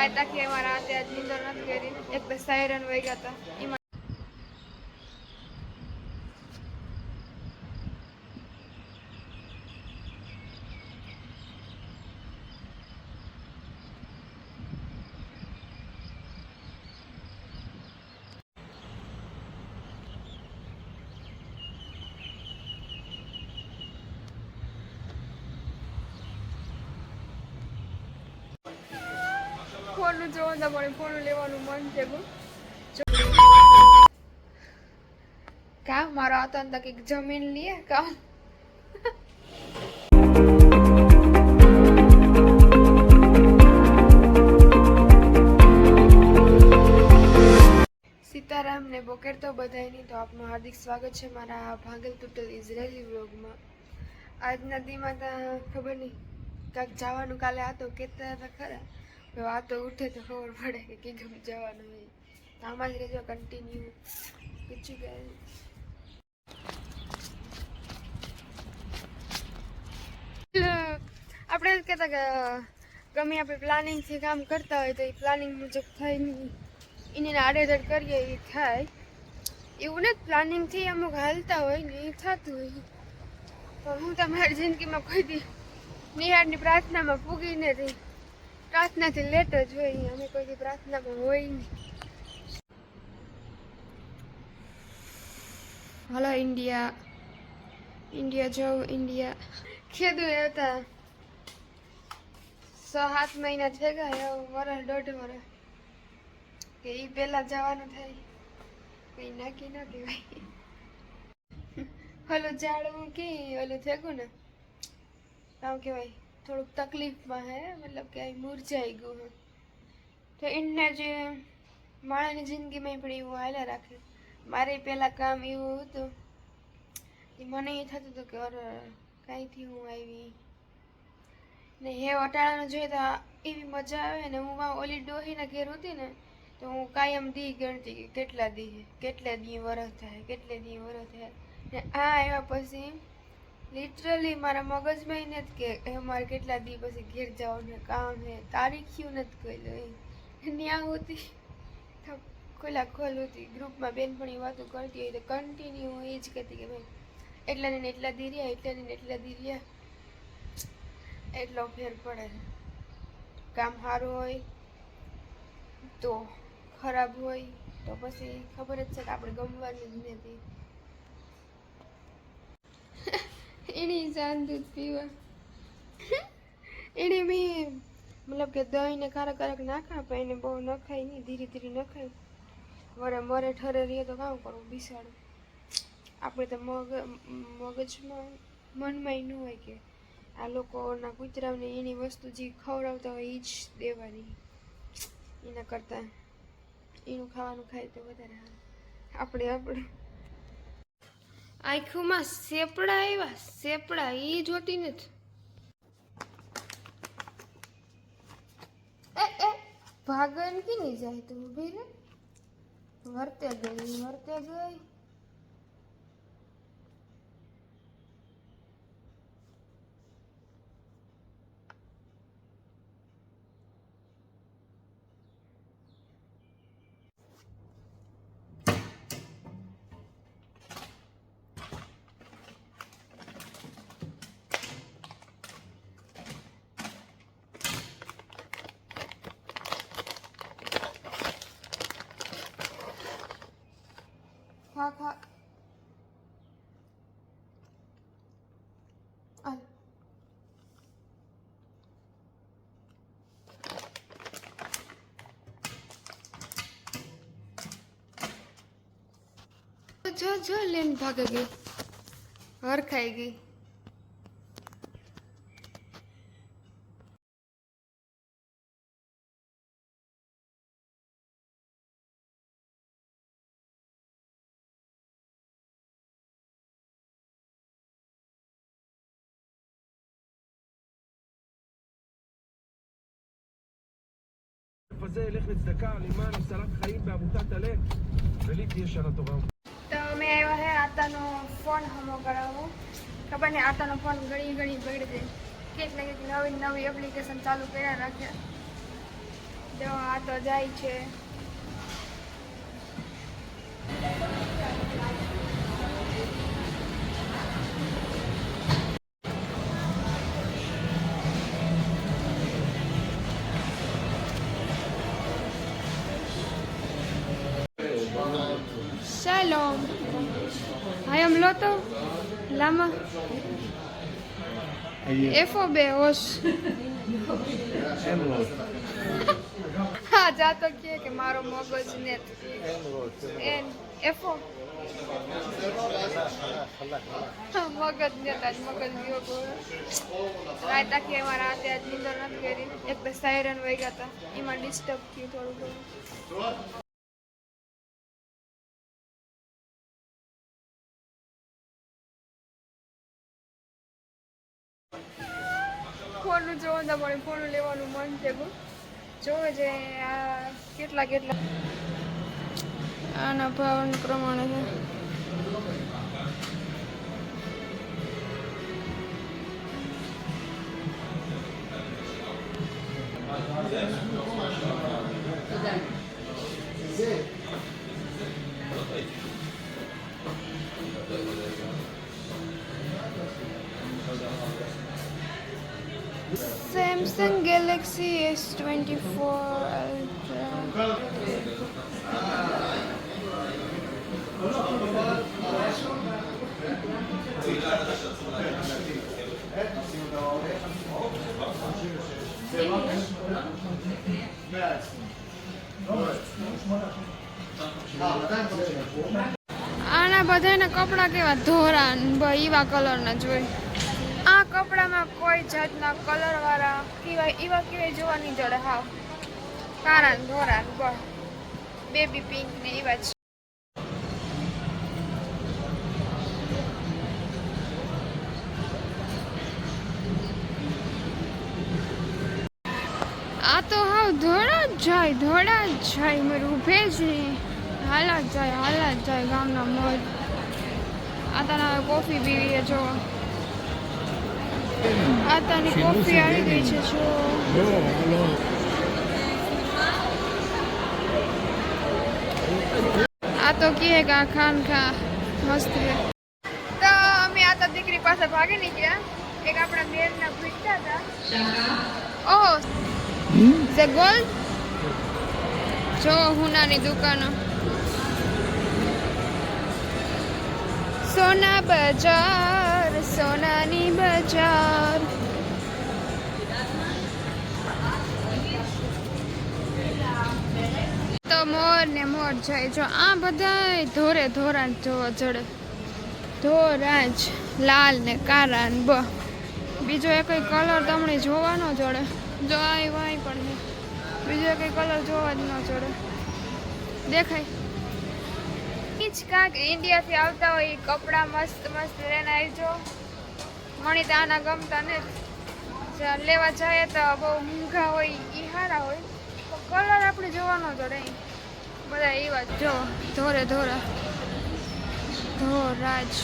રાત આખી અમારા રાતે આજ નીંદર નથી કરી એક બે સાયરન વહી ગયા હતા એમાં જોવા મળે ફોન લેવાનું મન છે બહુ. કા મારો આતંક એક જમીન લઈએ કા સીતારામ ને બોકેર તો બધાયની તો આપનું હાર્દિક સ્વાગત છે મારા ભાગલ તૂટલ ઇઝરાયેલી વ્લોગમાં. આજના દીમાં તો ખબર નહીં કાંઈક જવાનું કાલે આ તો કહેતા હતા ખરા. હવે આ તો ઉઠે તો ખબર પડે કે કીધું જવાનું હોય તો આમાં જ રહેજો કન્ટિન્યુ પૂછી ગયા આપણે એમ કહેતા કે, ગમે આપણે પ્લાનિંગથી કામ કરતા હોય તો એ પ્લાનિંગ મુજબ થાય નહીં. એને આડેધડ કરીએ એ થાય. એવું નથી પ્લાનિંગથી અમુક હાલતા હોય ને એ થતું હોય. પણ હું તમારી જિંદગીમાં કોઈ દી નિહાળની પ્રાર્થનામાં પૂગી નથી. પ્રાર્થનાથી લેટ જ હોય અમે કોઈ પ્રાર્થના પણ હોય નહીં. Hello, India. ઇન્ડિયા જવું ઇન્ડિયા. ખેડું હતા. છ, સાત મહિના થઈ ગયા વરસ, દોઢ વરસ. કે એ પહેલાં જવાનું થાય. કંઈ નક્કી ન કહેવાય. ઓલું જાડવું કે ઓલું થેગું ને? આવું કહેવાય. થોડુંક તકલીફમાં હે, મતલબ કે મુરઝાઈ ગયું હે. તો એમને જે માણસની જિંદગીમાં પણ એવું હાલ્યા રાખે. મારે પહેલાં કામ એવું હતું, એ મને એ થતું હતું કે અરે, કાંઈથી હું આવી? ને હે વટાણાનું જોઈએ તો એવી મજા આવે ને, હું ઓલી ડોહીના ઘેર હતી ને, તો હું કાયમ દી ગણતી કે કેટલા દી કેટલા દી વરસ થાય, કેટલે દી વરસ થાય. ને આ આવ્યા પછી લિટરલી મારા મગજમાં નથી કે એ મારે કેટલા દી પછી ઘેર જવાનું કામ છે, તારીખ્યું નથી કહેલું એ. ત્યાં હોતી તો ખોલા હતી ગ્રુપમાં બેનપણી વાતો કરતી હોય તો કન્ટિન્યુ હું એ જ કહેતી કે ભાઈ, એટલા ને એટલા દી રહ્યા, એટલા ને એટલા દી રહ્યા. એટલો ફેર પડે કામ સારું હોય તો ખરાબ હોય તો પછી ખબર જ છે કે આપણે ગમવાની જ નથી. એની જાન દૂધ પીવા. એને મેં મતલબ કે દહીં ને કારક કારક નાખા, પણ એને બહુ નખાય નહીં, ધીરે ધીરે નખાય. વરે મરે ઠરે રહીએ તો કામ કરવું, બિસાડું. આપણે તો મગ, મગજમાં મનમાં ન હોય કે. આ લોકોના કૂતરાઓને એની વસ્તુ જે ખવડાવતા હોય એ જ દેવાની. એના કરતાં એનું ખાવાનું ખાય તો વધારે સારું. આપણે આપણે આંખોમાં સેપડા આવ્યા સેપડા એ જોતી નથી. એ એ, ભાગન કે નહીં જાય તું, ઊભી રે? વર્તે ગઈ વર્તે ગઈ. ખા ખા આલ. જો જો લેન ભાગે ગઈ הזה ילך לצדקה למען הצלת חיים בעמותת הלב, ולי תהיה שנה טובה. તો અમે આવ્યા હે આતાનો ફોન હમો કરાવો ખબર નહીં આતાનો ફોન ઘણી ઘણી બગડી જાય કેટલી કેટલી નવી નવી એપ્લિકેશન ચાલુ કર્યા રાખ્યા તો આ તો જાય છે આમાં એફો બે હોશ હા જાતો કે કે મારો મગજ ને એન એફો મગજ ને તાજ મગજ ગયો રાત આખી અમારા રાતે આજ નીંદર નથી કરી એક તો સાયરન વહી ગયા હતા એમાં ડિસ્ટર્બ થયું થોડું ફોનનું જોવા તો મને ફોન લેવાનું મન છે બહુ. જોવે છે આ કેટલા કેટલા. આના ભાવનું પ્રમાણે છે. Samsung Galaxy S24 Ultra. આના બધાના કપડાં કેવા ધોરા એવા કલરના જોઈ આ કપડામાં કોઈ જાતના કલર વાળા કેવા એવા કેવાય જોવા નહીં જડે, હા. કારણ ધોરા ને બેબી પિંક ને એવા જ. આ તો હાવ ધોળા જ જાય, ધોળા જ જાય મારે ઊભે જ નહીં હાલા જાય હાલા જાય ગામના મોજ. આ તને કોફી પીવી જોવા આ તને કોફી આવી ગઈ છે આ તો કહે કે આ ખાન ખા મસ્ત તો અમે આ દીકરી પાસે ભાગી નીકળ્યા એક આપણા બેનના ભૂખતા હતા. ઓહો. ધ ગોલ્ડ જો હુનાની દુકાનો. સોના બજાર. સોનાની બજાર. તો મોર ને મોર જાય. જો આ બધાય ધોરે ધોરા જોવા જડે. ધોરાજ લાલ ને કારા ને બ. બીજો એ કઈ કલર તમને જોવાનો જોડે. જો આ વાય પણ બીજો કઈ કલર જોવા જ ન જડે. દેખાય. ઈ જ કાંક ઇન્ડિયાથી આવતા હોય કપડાં મસ્ત મસ્ત લઈને આવજો. મણી તો આના ગમતા ને લેવા જાય તો બહુ મૂંઘા હોય, ઈ સારા હોય. કલર આપણે જોવાનો તો નહીં બધા એવા જો, ધોરે, ધોરા. ધોરાજ.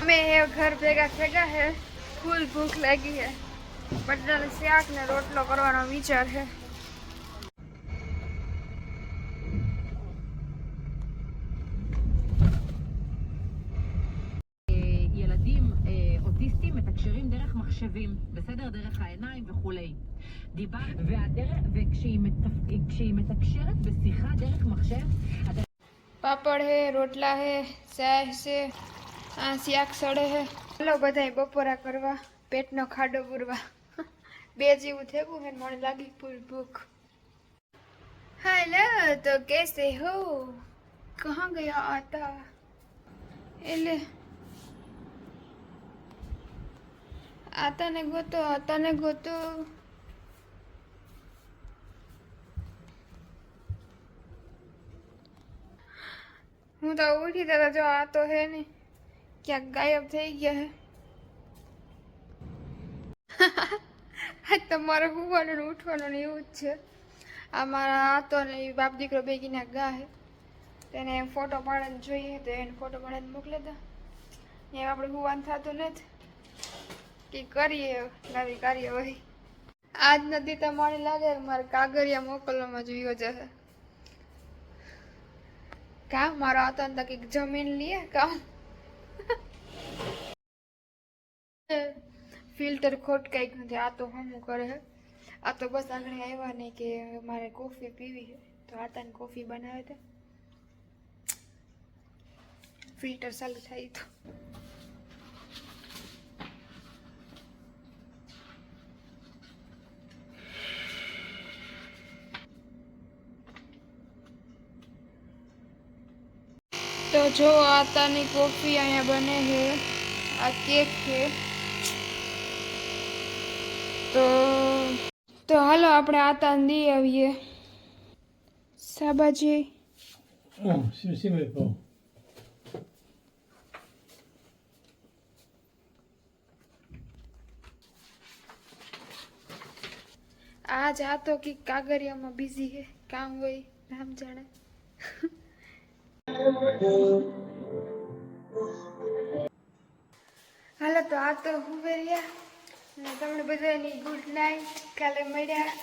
અમે એ ઘર ભેગા ભેગા હે ફૂલ ભૂખ લાગી હે બટાટાનું શાક ને રોટલો કરવાનો વિચાર હે מחשבים, בסדר? דרך העיניים וכולי. דיבר, והדרך, וכשהיא מתפ... כשהיא מתקשרת בשיחה דרך מחשב, הדרך... પાપડ હે રોટલા હે ચાય છે આ શાક સડે હે ચલો બધાય બપોરા કરવા પેટનો ખાડો પૂરવા બે જેવું થયું હે ને મને લાગી ફૂલ ભૂખ હેલો તો કેસે હો કહા ગયા આતા એટલે આતાને ગોતો આતાને ગોતો. હું તો ઉઠી તો જો, આ તો હે ને, ક્યાંક ગાયબ થઈ ગયા હે. તમારે હુવાનું ને ઉઠવાનું ને એવું જ છે. આ મારા હતો ને બાપ દીકરો બેગીના ગા તેને ફોટો પાડીને જોઈએ તો એને ફોટો પાડીને મોકલે દા. એમ આપણે હુવાનું થતું નથી. કે કરીએ, નવી કાર્યવાહી આજ નથી તો મને લાગે મારે કાગળિયા મોકલવામાં જોયો જશે. કા મારો હતો ને કંઈક જમીન લઈએ કા ફિલ્ટર ખોટ કંઈક નથી, આ તો હમું કરે આ તો બસ આગળ આવ્યા નહીં કે મારે કોફી પીવી છે તો આતાને કોફી બનાવે તે. ફિલ્ટર ચાલુ થાય તો. તો જો આતાની કોફી અહીંયા બને છે આ કેક છે તો તો હાલો આપણે આતા દઈ આવીએ. સાબાજી. આ જાતો કે કાગરિયામાં બિઝી છે કામ હોય રામ જાણે. હાલો તો આ તો હુવે રહ્યા તમને બધાની ગુડ નાઇટ કાલે મળ્યા.